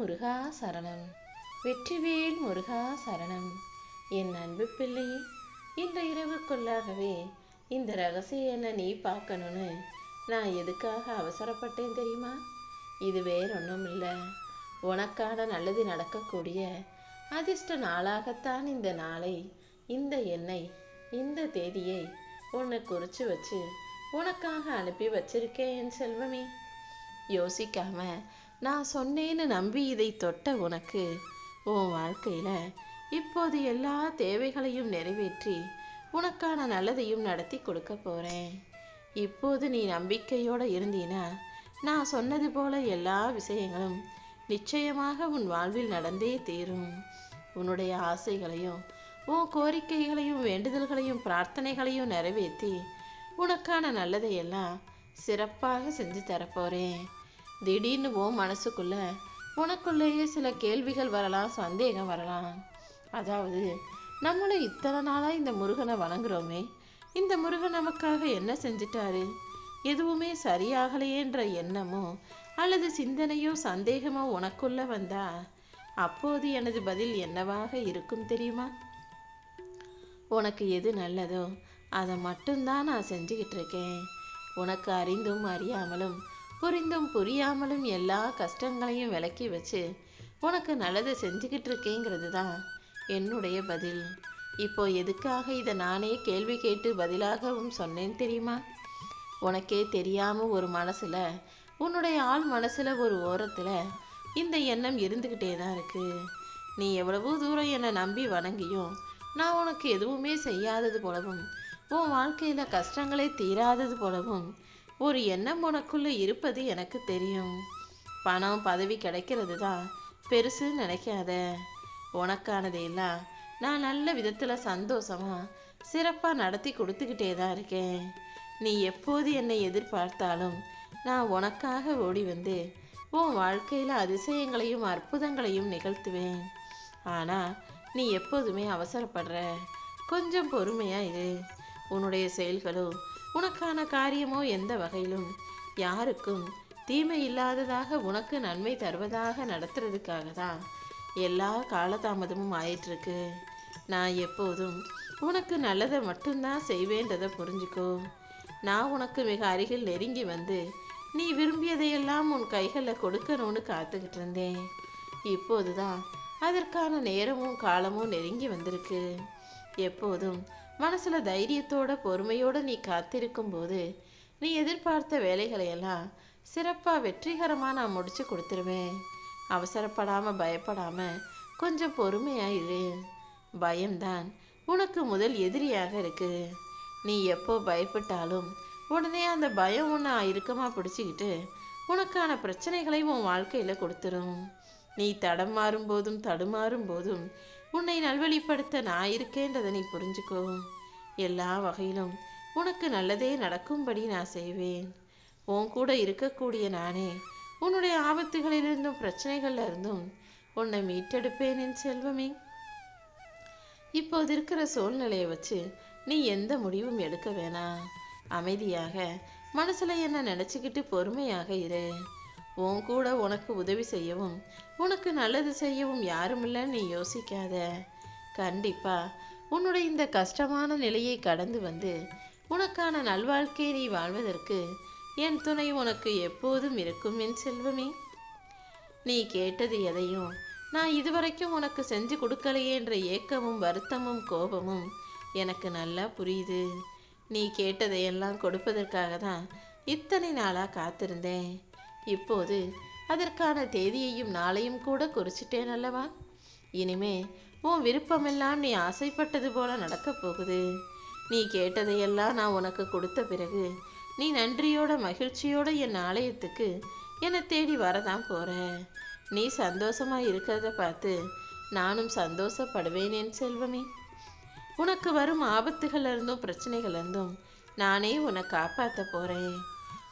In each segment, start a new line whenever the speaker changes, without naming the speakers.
முருகா சரணம். வெற்றிவேல் முருகா சரணம். என் அன்பு பிள்ளை இந்த இரவுக்குள்ளாகவே இந்த ரகசியம் என்ன நீ பார்க்கணும்னு நான் எதுக்காக அவசரப்பட்டேன் தெரியுமா? இது வேறொன்றும் இல்லை. உனக்கான நல்லது நடக்கக்கூடிய அதிர்ஷ்ட நாளாகத்தான் இந்த நாளை இந்த எண்ணெய் இந்த தேதியை உன்னை குறித்து வச்சு உனக்காக அனுப்பி வச்சிருக்கேன் என் செல்வமே. யோசிக்காம நான் சொன்னேன்னு நம்பி இதை தொட்ட உனக்கு உன் வாழ்க்கையில இப்போது எல்லா தேவைகளையும் நிறைவேற்றி உனக்கான நல்லதையும் நடத்தி கொடுக்க போறேன். இப்போது நீ நம்பிக்கையோட இருந்தீனா நான் சொன்னது போல எல்லா விஷயங்களும் நிச்சயமாக உன் வாழ்வில் நடந்தே தீரும். உன்னுடைய ஆசைகளையும் உன் கோரிக்கைகளையும் வேண்டுதல்களையும் பிரார்த்தனைகளையும் நிறைவேற்றி உனக்கான நல்லதையெல்லாம் சிறப்பாக செஞ்சு தரப்போறேன் திடீர்னு ஓ மனசுக்குள்ள உனக்குள்ளேயே சில கேள்விகள் வரலாம் சந்தேகம் வரலாம். அதாவது நம்மளும் இத்தனை நாளாக இந்த முருகனை வணங்குறோமே இந்த முருகன் நமக்காக என்ன செஞ்சிட்டாரு? எதுவுமே சரியாகலையேன்ற எண்ணமோ அல்லது சிந்தனையோ சந்தேகமோ உனக்குள்ள வந்தா அப்போது எனது பதில் என்னவாக இருக்கும் தெரியுமா? உனக்கு எது நல்லதோ அதை மட்டும்தான் நான் செஞ்சுக்கிட்டு இருக்கேன் உனக்கு அறிந்தும் அறியாமலும் புரிந்தும் புரியாமலும் எல்லா கஷ்டங்களையும் விலக்கி வச்சு உனக்கு நல்லது செஞ்சுக்கிட்டு இருக்கேங்கிறது தான் என்னுடைய பதில். இப்போ எதுக்காக இதை நானே கேள்வி கேட்டு பதிலாகவும் சொன்னேன் தெரியுமா? உனக்கே தெரியாம ஒரு மனசுல உன்னுடைய ஆள் மனசுல ஒரு ஓரத்துல இந்த எண்ணம் இருந்துகிட்டே தான் இருக்கு. நீ எவ்வளவோ தூரம் என்னை நம்பி வணங்கியும் நான் உனக்கு எதுவுமே செய்யாதது போலவும் உன் வாழ்க்கையில கஷ்டங்களே தீராதது போலவும் ஒரு எண்ணம் உனக்குள்ள இருப்பது எனக்கு தெரியும். பணம் பதவி கிடைக்கிறது தான் பெருசு நினைக்காத. உனக்கானதையெல்லாம் நான் நல்ல விதத்துல சந்தோஷமா சிறப்பா நடத்தி கொடுத்துக்கிட்டே தான் இருக்கேன். நீ எப்போது என்னை எதிர்பார்த்தாலும் நான் உனக்காக ஓடி வந்து உன் வாழ்க்கையில அதிசயங்களையும் அற்புதங்களையும் நிகழ்த்துவேன். ஆனா நீ எப்போதுமே அவசரப்படுற. கொஞ்சம் பொறுமையா இரு. உன்னுடைய செயல்களும் உனக்கான காரியமோ எந்த வகையிலும்? யாருக்கும் தீமை இல்லாததாக உனக்கு நன்மை தருவதாக நடத்துறதுக்காக தான் எல்லா காலதாமதமும் ஆயிட்டிருக்கு. நான் எப்போதும் உனக்கு நல்லதை மட்டும்தான் செய்வேன்றதை புரிஞ்சுக்கோ. நான் உனக்கு மிக அருகில் நெருங்கி வந்து நீ விரும்பியதையெல்லாம் உன் கைகளில் கொடுக்கணும்னு காத்துக்கிட்டு இருந்தேன். இப்போதுதான் அதற்கான நேரமும் காலமும் நெருங்கி வந்திருக்கு. எப்போதும் மனசுல தைரியத்தோட பொறுமையோட நீ காத்திருக்கும் போது நீ எதிர்பார்த்த வேலைகளையெல்லாம் சிறப்பா வெற்றிகரமா நான் முடிச்சு கொடுத்துருவேன். அவசரப்படாம பயப்படாம கொஞ்சம் பொறுமையாயிரு பயம்தான் உனக்கு முதல் எதிரியாக இருக்கு. நீ எப்போ பயப்பட்டாலும் உடனே அந்த பயம் உன்னை இறுக்கமா பிடிச்சிக்கிட்டு உனக்கான பிரச்சனைகளை உன் வாழ்க்கையில கொடுத்துரும். நீ தடம் மாறும் போதும் தடுமாறும் போதும் உன்னை நல்வழிப்படுத்த நான் இருக்கேன்றதை நீ புரிஞ்சுக்கோ. எல்லா வகையிலும் உனக்கு நல்லதே நடக்கும்படி நான் செய்வேன். உன் கூட இருக்கக்கூடிய நானே உன்னுடைய ஆபத்துகளிலிருந்தும் பிரச்சனைகள்ல இருந்தும் உன்னை மீட்டெடுப்பேன் என் செல்வமே. இப்போது இருக்கிற சூழ்நிலையை வச்சு நீ எந்த முடிவும் எடுக்க வேணாம். அமைதியாக மனசுல என்ன நினைச்சுக்கிட்டு பொறுமையாக இரு. உன் கூட உனக்கு உதவி செய்யவும் உனக்கு நல்லது செய்யவும் யாரும் இல்லைன்னு நீ யோசிக்காத. கண்டிப்பா உன்னுடைய இந்த கஷ்டமான நிலையை கடந்து வந்து உனக்கான நல்வாழ்க்கையை நீ வாழ்வதற்கு என் துணை உனக்கு எப்போதும் இருக்கும் என் செல்வமே. நீ கேட்டது எதையும் நான் இதுவரைக்கும் உனக்கு செஞ்சு கொடுக்கலையே என்ற ஏக்கமும் வருத்தமும் கோபமும் எனக்கு நல்லா புரியுது. நீ கேட்டதையெல்லாம் கொடுப்பதற்காக தான் இத்தனை நாளாக காத்திருந்தேன். இப்போது அதற்கான தேதியையும் நாளையும் கூட குறிச்சிட்டேன் அல்லவா? இனிமே உன் விருப்பமெல்லாம் நீ ஆசைப்பட்டது போல நடக்கப் போகுது. நீ கேட்டதையெல்லாம் நான் உனக்கு கொடுத்த பிறகு நீ நன்றியோட மகிழ்ச்சியோட என் ஆலயத்துக்கு என்னை தேடி வரதான் போற நீ சந்தோஷமா இருக்கிறத பார்த்து நானும் சந்தோஷப்படுவேன் என் செல்வமே. உனக்கு வரும் ஆபத்துகள் இருந்தும் பிரச்சனைகள் இருந்தும் நானே உன்னை காப்பாற்ற போறேன்.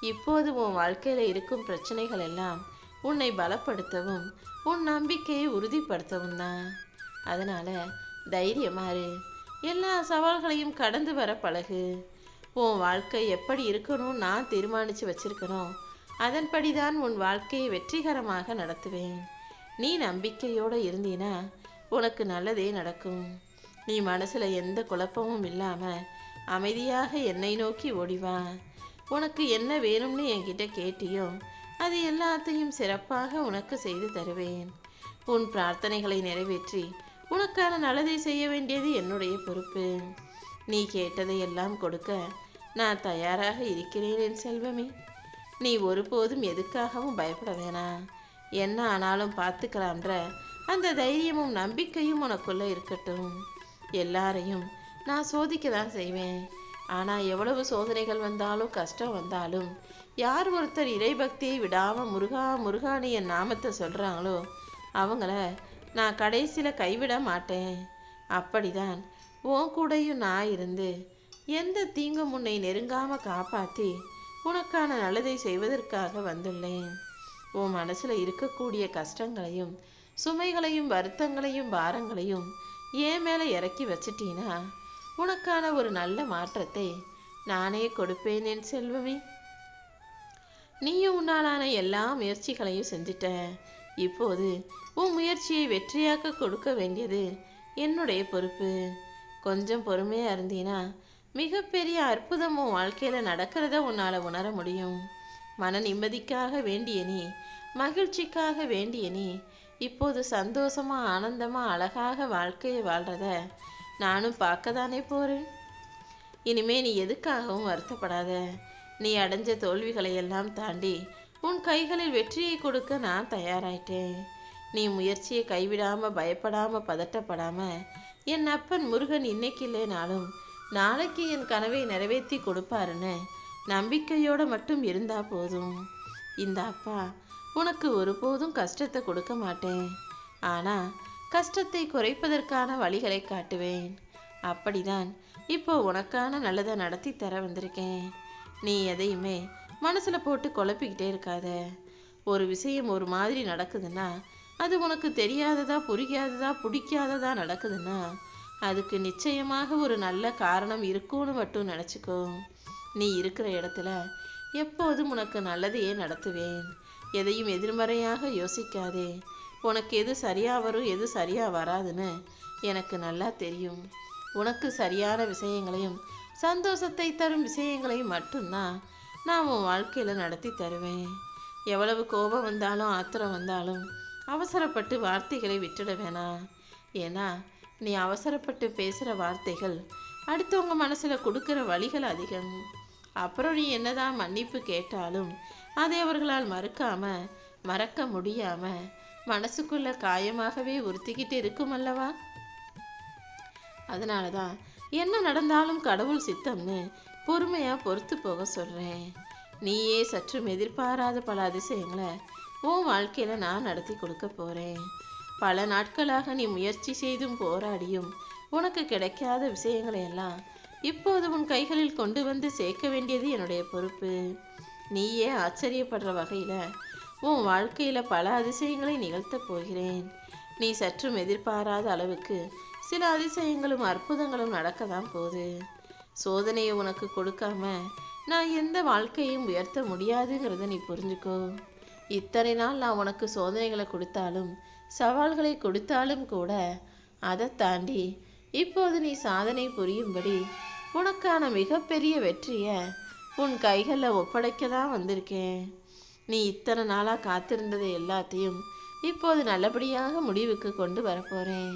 இப்போது உன் வாழ்க்கையில் இருக்கும் பிரச்சனைகள் எல்லாம் உன்னை பலப்படுத்தவும் உன் நம்பிக்கையை உறுதிப்படுத்தவும் தான். அதனால் தைரியமாறு எல்லா சவால்களையும் கடந்து வர பழகு. உன் வாழ்க்கை எப்படி இருக்கணும் நான் தீர்மானித்து வச்சிருக்கணும் அதன்படி தான் உன் வாழ்க்கையை வெற்றிகரமாக நடத்துவேன். நீ நம்பிக்கையோடு இருந்தீனா உனக்கு நல்லதே நடக்கும். நீ மனசில் எந்த குழப்பமும் இல்லாமல் அமைதியாக என்னை நோக்கி ஓடிவா உனக்கு என்ன வேணும்னு என்கிட்ட கேட்டியோ அது எல்லாத்தையும் சிறப்பாக உனக்கு செய்து தருவேன். உன் பிரார்த்தனைகளை நிறைவேற்றி உனக்கான நல்லதை செய்ய வேண்டியது என்னுடைய பொறுப்பு. நீ கேட்டதை எல்லாம் கொடுக்க நான் தயாராக இருக்கிறேன் என் செல்வமே. நீ ஒருபோதும் எதுக்காகவும் பயப்பட வேணாம். என்ன ஆனாலும் பார்த்துக்கலான்ற அந்த தைரியமும் நம்பிக்கையும் உனக்குள்ளே இருக்கட்டும். எல்லாரையும் நான் சோதிக்க தான் செய்வேன். ஆனால் எவ்வளவு சோதனைகள் வந்தாலும் கஷ்டம் வந்தாலும் யார் ஒருத்தர் இறைபக்தியை விடாமல் முருகா முருகானி என் நாமத்தை சொல்கிறாங்களோ அவங்கள நான் கடைசியில் கைவிட மாட்டேன். அப்படிதான் உன் கூடயும் நான் இருந்து எந்த தீங்கும் உன்னை நெருங்காமல் காப்பாற்றி உனக்கான நல்லதை செய்வதற்காக வந்துள்ளேன். உன் மனசில் இருக்கக்கூடிய கஷ்டங்களையும் சுமைகளையும் வருத்தங்களையும் பாரங்களையும் ஏன் மேலே இறக்கி வச்சிட்டீனா? உனக்கான ஒரு நல்ல மாற்றத்தை நானே கொடுப்பேன் என் செல்வமே. நீயும் உன்னாலான எல்லா முயற்சிகளையும் செஞ்சிட்ட. இப்போது உன் முயற்சியை வெற்றியாக்க கொடுக்க வேண்டியது என்னுடைய பொறுப்பு. கொஞ்சம் பொறுமையா இருந்தீனா மிகப்பெரிய அற்புதம் உன் வாழ்க்கையில நடக்கிறத உன்னால உணர முடியும். மன நிம்மதிக்காக வேண்டிய நீ மகிழ்ச்சிக்காக வேண்டிய நீ இப்போது சந்தோஷமா ஆனந்தமா அழகாக வாழ்க்கையை வாழ்றத நானும் பார்க்க தானே போறேன். இனிமே நீ எதுக்காகவும் வருத்தப்படாத. நீ அடைஞ்ச தோல்விகளை எல்லாம் தாண்டி உன் கைகளில் வெற்றியை கொடுக்க நான் தயாராயிட்டேன். நீ முயற்சியை கைவிடாம பயப்படாம பதட்டப்படாம என் அப்பன் முருகன் இன்னைக்கு இல்லைனாலும் நாளைக்கு என் கனவை நிறைவேற்றி கொடுப்பாருன்னு நம்பிக்கையோட மட்டும் இருந்தா போதும். இந்த அப்பா உனக்கு ஒருபோதும் கஷ்டத்தை கொடுக்க மாட்டேன். ஆனா கஷ்டத்தை குறைப்பதற்கான வழிகளை காட்டுவேன். அப்படிதான் இப்போ உனக்கான நல்லதை நடத்தி தர வந்திருக்கேன். நீ எதையுமே மனசுல போட்டு குழப்பிக்கிட்டே இருக்காத. ஒரு விஷயம் ஒரு மாதிரி நடக்குதுன்னா அது உனக்கு தெரியாததா புரியாததா பிடிக்காததா நடக்குதுன்னா அதுக்கு நிச்சயமாக ஒரு நல்ல காரணம் இருக்கும்னு மட்டும் நினச்சிக்கோ. நீ இருக்கிற இடத்துல எப்போதும் உனக்கு நல்லதையே நடத்துவேன். எதையும் எதிர்மறையாக யோசிக்காதே. உனக்கு எது சரியாக வரும் எது சரியாக வராதுன்னு எனக்கு நல்லா தெரியும். உனக்கு சரியான விஷயங்களையும் சந்தோஷத்தை தரும் விஷயங்களையும் மட்டும்தான் நான் உன் வாழ்க்கையில் நடத்தி தருவேன். எவ்வளவு கோபம் வந்தாலும் ஆத்திரம் வந்தாலும் அவசரப்பட்டு வார்த்தைகளை விட்டுட வேணாம். ஏன்னா நீ அவசரப்பட்டு பேசுகிற வார்த்தைகள் அடுத்தவங்க மனசில் கொடுக்குற வழிகள் அதிகம். அப்புறம் நீ என்னதான் மன்னிப்பு கேட்டாலும் அதை அவர்களால் மறுக்காமல் மறக்க முடியாமல் மனசுக்குள்ள காயமாகவே உறுத்திக்கிட்டு இருக்கும் அல்லவா அதனால தான் என்ன நடந்தாலும் கடவுள் சித்தம்னு பொறுமையாக பொறுத்து போக சொல்கிறேன் நீயே சற்றும் எதிர்பாராத பல அதிசயங்களை உன் வாழ்க்கையில் நான் நடத்தி கொடுக்க போகிறேன் பல நாட்களாக நீ முயற்சி செய்தும் போராடியும் உனக்கு கிடைக்காத விஷயங்களை எல்லாம் இப்போது உன் கைகளில் கொண்டு வந்து சேர்க்க வேண்டியது என்னுடைய பொறுப்பு. நீயே ஆச்சரியப்படுற வகையில் உன் வாழ்க்கையில் பல அதிசயங்களை நிகழ்த்தப் போகிறேன். நீ சற்றும் எதிர்பாராத அளவுக்கு சில அதிசயங்களும் அற்புதங்களும் நடக்கதான் போகுது. சோதனையை உனக்கு கொடுக்காம நான் எந்த வாழ்க்கையும் உயர்த்த முடியாதுங்கிறத நீ புரிஞ்சுக்கோ. இத்தனை நாள் நான் உனக்கு சோதனைகளை கொடுத்தாலும் சவால்களை கொடுத்தாலும் கூட அதை தாண்டி இப்போது நீ சாதனை புரியும்படி உனக்கான மிகப்பெரிய வெற்றியை உன் கைகளில் ஒப்படைக்க தான் வந்திருக்கேன். நீ இத்தனை நாளாக காத்திருந்தது எல்லாத்தையும் இப்போது நல்லபடியாக முடிவுக்கு கொண்டு வரப்போறேன்.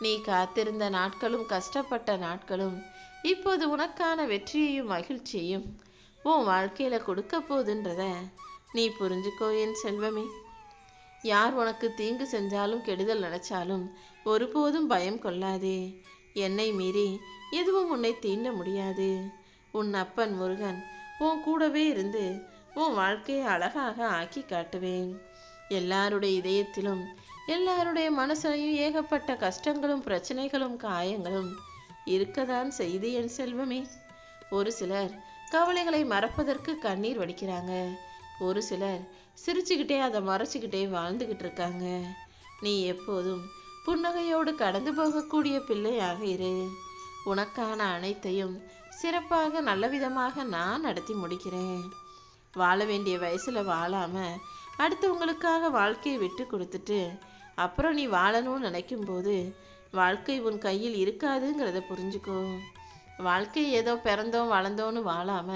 நீ காத்திருந்த நாட்களும் கஷ்டப்பட்ட நாட்களும் இப்போது உனக்கான வெற்றியையும் மகிழ்ச்சியையும் உன் வாழ்க்கையில் கொடுக்க போதுன்றத நீ புரிஞ்சுக்கோ என் செல்வமே. யார் உனக்கு தீங்கு செஞ்சாலும் கெடுதல் நினைச்சாலும் ஒருபோதும் பயம் கொள்ளாதே. என்னை மீறி எதுவும் உன்னை தீண்ட முடியாது. உன் அப்பன் முருகன் உன் கூடவே இருந்து உன் வாழ்க்கையை அழகாக ஆக்கி காட்டுவேன். எல்லாருடைய இதயத்திலும் எல்லாருடைய மனசுலையும் ஏகப்பட்ட கஷ்டங்களும் பிரச்சனைகளும் காயங்களும் இருக்கதான் செய்து என் செல்வமே. ஒரு சிலர் கவலைகளை மறப்பதற்கு கண்ணீர் வடிக்கிறாங்க. ஒரு சிலர் சிரிச்சுக்கிட்டே அதை மறைச்சிக்கிட்டே வாழ்ந்துகிட்டு இருக்காங்க. நீ எப்போதும் புன்னகையோடு கடந்து போகக்கூடிய பிள்ளையாக இரு. உனக்கான அனைத்தையும் சிறப்பாக நல்ல விதமாக நான் நடத்தி முடிக்கிறேன். வாழ வேண்டிய வயசுல வாழாம அடுத்தவங்களுக்காக வாழ்க்கையை விட்டு கொடுத்துட்டு அப்புறம் நீ வாழணும்னு நினைக்கும் போது வாழ்க்கை உன் கையில் இருக்காதுங்கிறத புரிஞ்சுக்கோ. வாழ்க்கை ஏதோ பிறந்தோம் வளர்ந்தோன்னு வாழாம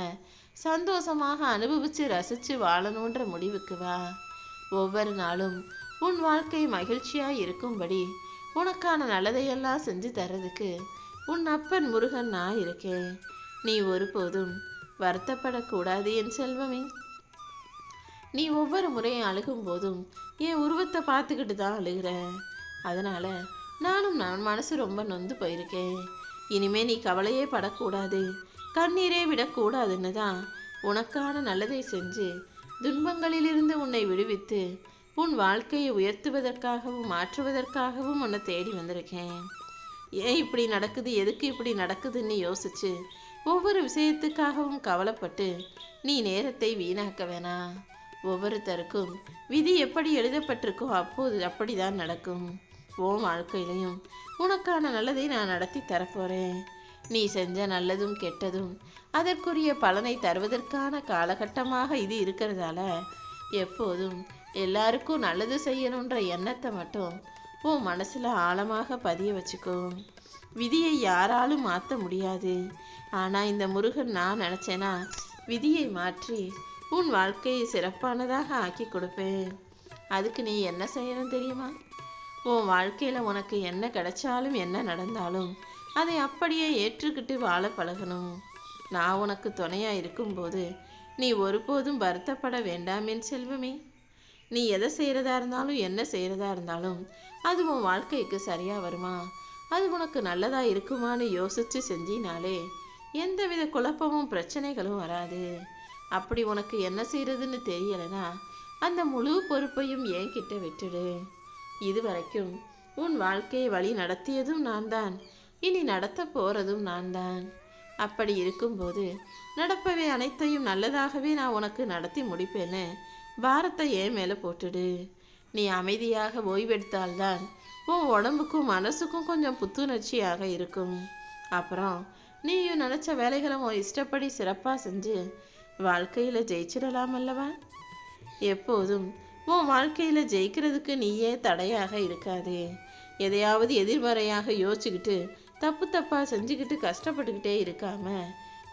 சந்தோஷமாக அனுபவிச்சு ரசிச்சு வாழணுன்ற முடிவுக்கு வா. ஒவ்வொரு நாளும் உன் வாழ்க்கை மகிழ்ச்சியா இருக்கும்படி உனக்கான நல்லதையெல்லாம் செஞ்சு தர்றதுக்கு உன் அப்பன் முருகன் நான் இருக்கேன். நீ ஒருபோதும் வருத்தப்படக்கூடாது என் செல்வமே. நீ ஒவ்வொரு முறையும் அழுகும் போதும் என் உருவத்தை பார்த்துக்கிட்டு தான் அழுகிற. அதனால நானும் நான் மனசு ரொம்ப நொந்து போயிருக்கேன். இனிமே நீ கவலையே படக்கூடாது கண்ணீரே விடக்கூடாதுன்னு தான் உனக்கான நல்லதை செஞ்சு துன்பங்களிலிருந்து உன்னை விடுவித்து உன் வாழ்க்கையை உயர்த்துவதற்காகவும் மாற்றுவதற்காகவும் உன்னை தேடி வந்திருக்கேன். ஏன் இப்படி நடக்குது எதுக்கு இப்படி நடக்குதுன்னு யோசிச்சு ஒவ்வொரு விஷயத்துக்காகவும் கவலைப்பட்டு நீ நேரத்தை வீணாக்க வேணாம் ஒவ்வொருத்தருக்கும் விதி எப்படி எழுதப்பட்டிருக்கோ அப்போது அப்படிதான் நடக்கும். உன் வாழ்க்கையிலையும் உனக்கான நல்லதை நான் நடத்தி தரப்போறேன். நீ செஞ்ச நல்லதும் கெட்டதும் அதற்குரிய பலனை தருவதற்கான காலகட்டமாக இது இருக்கிறதால எப்போதும் எல்லாருக்கும் நல்லது செய்யணுன்ற எண்ணத்தை மட்டும் உன் மனசில் ஆழமாக பதிய வச்சுக்கோ. விதியை யாராலும் மாற்ற முடியாது. ஆனால் இந்த முருகன் நான் நினச்சேன்னா விதியை மாற்றி உன் வாழ்க்கையை சிறப்பானதாக ஆக்கி கொடுப்பேன். அதுக்கு நீ என்ன செய்யணும் தெரியுமா? உன் வாழ்க்கையில் உனக்கு என்ன கிடைச்சாலும் என்ன நடந்தாலும் அதை அப்படியே ஏற்றுக்கிட்டு வாழ பழகணும். நான் உனக்கு துணையாக இருக்கும்போது நீ ஒருபோதும் வருத்தப்பட வேண்டாம் செல்வமே. நீ எதை செய்கிறதா இருந்தாலும் என்ன செய்கிறதா இருந்தாலும் அது உன் வாழ்க்கைக்கு சரியாக வருமா? அது உனக்கு நல்லதா இருக்குமான்னு யோசிச்சு செஞ்சினாலே எந்தவித குழப்பமும் பிரச்சனைகளும் வராது. அப்படி உனக்கு என்ன செய்யறதுன்னு தெரியலைன்னா அந்த முழு பொறுப்பையும் என்கிட்ட விட்டுடு. இதுவரைக்கும் உன் வாழ்க்கையை வழி நடத்தியதும் நான் தான் இனி நடத்த போறதும் நான் தான் அப்படி இருக்கும்போது நடப்பவை அனைத்தையும் நல்லதாகவே நான் உனக்கு நடத்தி முடிப்பேன்னு பாரத்தை என் மேலே போட்டுடு. நீ அமைதியாக ஓய்வெடுத்தால்தான் உன் உடம்புக்கும் மனசுக்கும் கொஞ்சம் புத்துணர்ச்சியாக இருக்கும். அப்புறம் நீயும் நினைச்ச வேலைகளை உன் இஷ்டப்படி சிறப்பாக செஞ்சு வாழ்க்கையில் ஜெயிச்சிடலாம் அல்லவா? எப்போதும் உன் வாழ்க்கையில் ஜெயிக்கிறதுக்கு நீயே தடையாக இருக்காதே. எதையாவது எதிர்மறையாக யோசிச்சுக்கிட்டு தப்பு தப்பாக செஞ்சுக்கிட்டு கஷ்டப்பட்டுக்கிட்டே இருக்காம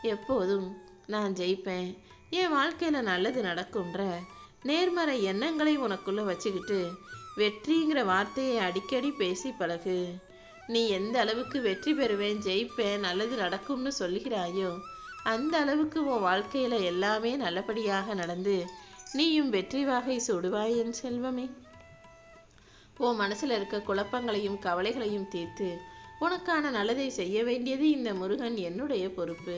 எப்போதும் நான் ஜெயிப்பேன் என் வாழ்க்கையில் நல்லது நடக்கும்ன்ற நேர்மறை எண்ணங்களை உனக்குள்ள வச்சுக்கிட்டு வெற்றிங்கிற வார்த்தையை அடிக்கடி பேசி பழகு. நீ எந்த அளவுக்கு வெற்றி பெறுவேன் ஜெயிப்பேன் நல்லது நடக்கும்னு சொல்லுகிறாயோ அந்த அளவுக்கு உன் வாழ்க்கையில எல்லாமே நல்லபடியாக நடந்து நீயும் வெற்றி வாகை சுடுவாய் என் செல்வமே. உன் மனசுல இருக்க குழப்பங்களையும் கவலைகளையும் தீர்த்து உனக்கான நல்லதை செய்ய வேண்டியது இந்த முருகன் என்னுடைய பொறுப்பு.